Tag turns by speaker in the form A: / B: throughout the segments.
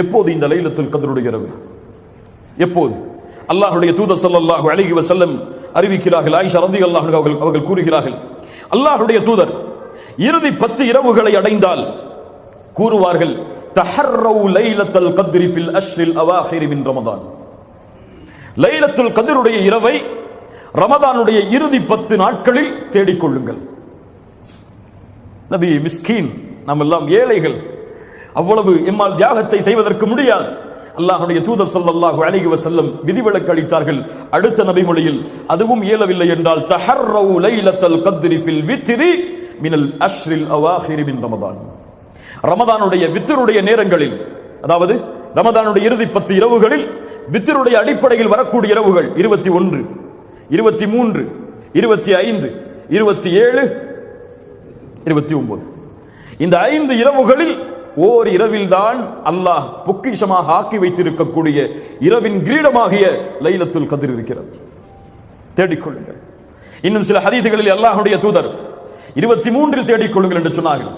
A: எப்போது இந்த லைலத்தில் கதருடைய இரவு? எப்போது? அல்லாஹுடைய தூதர் செல்லல்லாஹு அலைஹி செல்லம் அறிவிக்கிறார்கள் ஆயிஷா ரந்தி அல்லாஹ் அவர்கள் அவர்கள் கூறுகிறார்கள் அல்லாஹுடைய தூதர் இறுதி பத்து இரவுகளை அடைந்தால் கூறுவார்கள் தஹர்ரவு லைலத்தல் கத்ரி ஃபில் அஷ்ரில் அவாஹிரி மின் ரமதான். லைலத்துல் கதிருடைய இரவை ரமதானுடைய இறுதி பத்து நாட்களில் தேடிக்கொள்ளுங்கள். நபி மிஸ்கீன் நாம் எல்லாம் ஏழைகள் அவ்வளவு எம்மால் தியாகத்தை செய்வதற்கு முடியாது. அல்லாஹுடைய தூதர் ஸல்லல்லாஹு அழகி வசல்லம் விதிவிலக்கு அளித்தார்கள் அடுத்த நபிமொழியில். அதுவும் இயலவில்லை என்றால் தஹர்ரவு லைலத்தல் கத்ரி ஃபில் வித்ரி மினல் அஷ்ரில் அவாஹிரி மின் ரமதான். ரமதானுடைய வித்தருடைய நேரங்களில் அதாவது ரமதானுடைய இறுதி பத்து இரவுகளில் வித்தருடைய அடிப்படையில் வரக்கூடிய இரவுகள் இருபத்தி ஒன்று இருபத்தி மூன்று இருபத்தி ஐந்து இருபத்தி ஏழு இருபத்தி ஒன்பது இந்த ஐந்து இரவுகளில் ஓர் இரவில்தான் அல்லாஹ் பொக்கிஷமாக ஆக்கி வைத்திருக்கக்கூடிய இரவின் கிரீடமாகிய லைலத்துல் கதிர் இருக்கிறது. தேடிக்கொள்ளுங்கள். இன்னும் சில ஹதீதுகளில் அல்லாஹுடைய தூதர் இருபத்தி மூன்றில் தேடிக்கொள்ளுங்கள் என்று சொன்னார்கள்.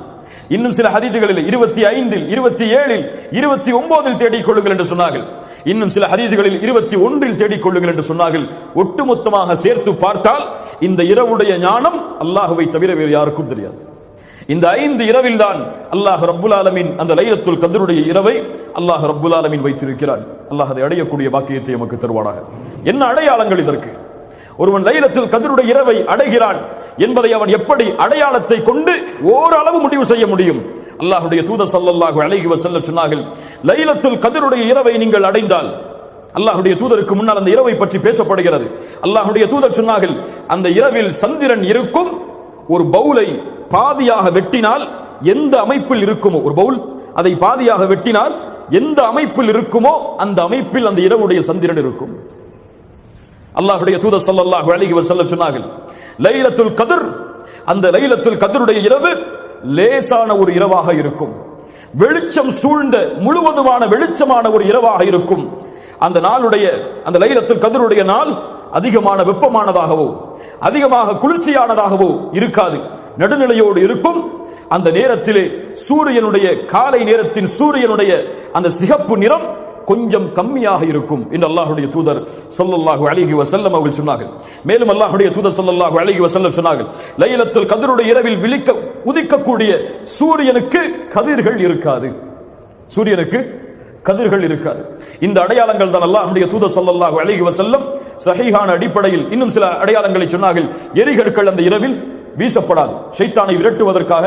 A: இன்னும் சில ஹதீதுகளில் இருபத்தி ஐந்தில் இருபத்தி ஏழில் இருபத்தி ஒன்பதில் தேடிக்கொள்ளுங்கள் என்று சொன்னார்கள். இன்னும் சில ஹதீதுகளில் இருபத்தி ஒன்றில் தேடிக்கொள்ளுங்கள் என்று சொன்னார்கள். ஒட்டுமொத்தமாக சேர்த்து பார்த்தால் இந்த இரவுடைய ஞானம் அல்லாஹுவை தவிர வேறு யாருக்கும் தெரியாது. இந்த ஐந்து இரவில் தான் அல்லாஹ் ரப்புல் ஆலமின் அந்த லைலத்துல் கதருடைய இரவை அல்லாஹ் ரப்புல் ஆலமின் வைத்திருக்கிறான். அல்லாஹ் அதை அடையக்கூடிய பாக்கியத்தை நமக்கு தருவானாக. என்ன அடையாளங்கள் இதற்கு? ஒருவன் லைலத்தில் கதிருடைய இரவை அடைகிறான் என்பதை அவன் எப்படி அடையாளத்தை கொண்டு ஓரளவு முடிவு செய்ய முடியும்? அல்லாஹுடைய தூதர் சல்லல்லாஹு அழகி வசல்ல சொன்னார்கள் லைலத்துல் கதிருடைய இரவை நீங்கள் அடைந்தால் அல்லாஹுடைய தூதருக்கு முன்னால் அந்த இரவை பற்றி பேசப்படுகிறது. அல்லாஹுடைய தூதர் சொன்னார்கள் அந்த இரவில் சந்திரன் இருக்கும் ஒரு பவுலை பாதியாக வெட்டினால் எந்த அமைப்பில் இருக்குமோ ஒரு பவுல் அதை பாதியாக வெட்டினால் எந்த அமைப்பில் இருக்குமோ அந்த அமைப்பில் அந்த இரவுடைய சந்திரன் இருக்கும். அல்லாஹுடைய தூதர் ஸல்லல்லாஹு அழகி செல்ல சொன்னார்கள் லைலத்துல் கதிர் அந்த லைலத்துல் கதிருடைய இரவு லேசான ஒரு இரவாக இருக்கும். வெளிச்சம் சூழ்ந்த முழுவதுமான வெளிச்சமான ஒரு இரவாக இருக்கும். அந்த நாளுடைய அந்த லைலத்துல் கதிருடைய நாள் அதிகமான வெப்பமானதாகவோ அதிகமாக குளிர்ச்சியானதாகவோ இருக்காது. நடுநிலையோடு இருக்கும். அந்த நேரத்திலே சூரியனுடைய காலை நேரத்தின் சூரியனுடைய அந்த சிகப்பு நிறம் கொஞ்சம் கம்மியாக இருக்கும் என்று அல்லாஹுடைய தூதர் சொல்லல்லாஹு அழகி வசல்லம் அவர்கள் சொன்னார்கள். மேலும் அல்லாஹுடைய தூதர் சொல்லல்லாஹு அழகி வசல்லம் சொன்னார்கள் லைலத்தில் கதிருடைய இரவில் விழிக்க உதிக்கக்கூடிய சூரியனுக்கு கதிர்கள் இருக்காது. சூரியனுக்கு கதிர்கள் இருக்காது. இந்த அடையாளங்கள் தான் அல்லாஹுடைய தூதர் சொல்லல்லாஹு அழகி வசல்லம் சஹிஹான அடிப்படையில் இன்னும் சில அடையாளங்களை சொன்னார்கள். எரிகற்கள் அந்த இரவில் வீசப்படாது. ஷைத்தானை விரட்டுவதற்காக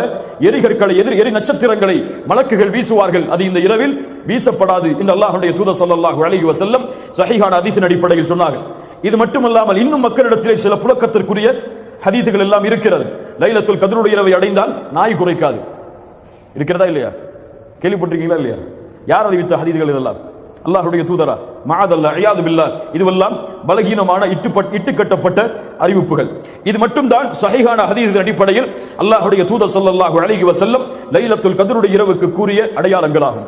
A: எரிகற்களை எதிர் எரி நட்சத்திரங்களை மலக்குகள் வீசுவார்கள். அது இந்த இரவில் வீசப்படாது இந்த அல்லாஹுடைய தூத ஸல்லல்லாஹு அழகி வசல்லம் சஹிஹான அதித்தின் அடிப்படையில் சொன்னார்கள். இது மட்டுமல்லாமல் இன்னும் மக்களிடத்திலே சில புழக்கத்திற்குரிய ஹதீசுகள் எல்லாம் இருக்கிறது. லைலத்துல் கத்ருடைய இரவை அடைந்தால் நாய் குறைக்காது. இருக்கிறதா இல்லையா? கேள்விப்பட்டிருக்கீங்களா இல்லையா? யார் அறிவித்த ஹதீதுகள் இதெல்லாம்? அல்லாஹுடைய தூதரா மாதல்ல ஐயாது பில்லா இதுவெல்லாம் பலகீனமான இட்டுப்பட் இட்டுக்கட்டப்பட்ட அறிவிப்புகள். இது மட்டும்தான் சஹீஹான ஹதீஸ் அடிப்படையில் அல்லாஹுடைய தூதர் சொல்லல்லாஹு அழகி வசல்லம் லைலத்துல் கதருடைய இரவுக்கு கூறிய அடையாளங்களாகும்.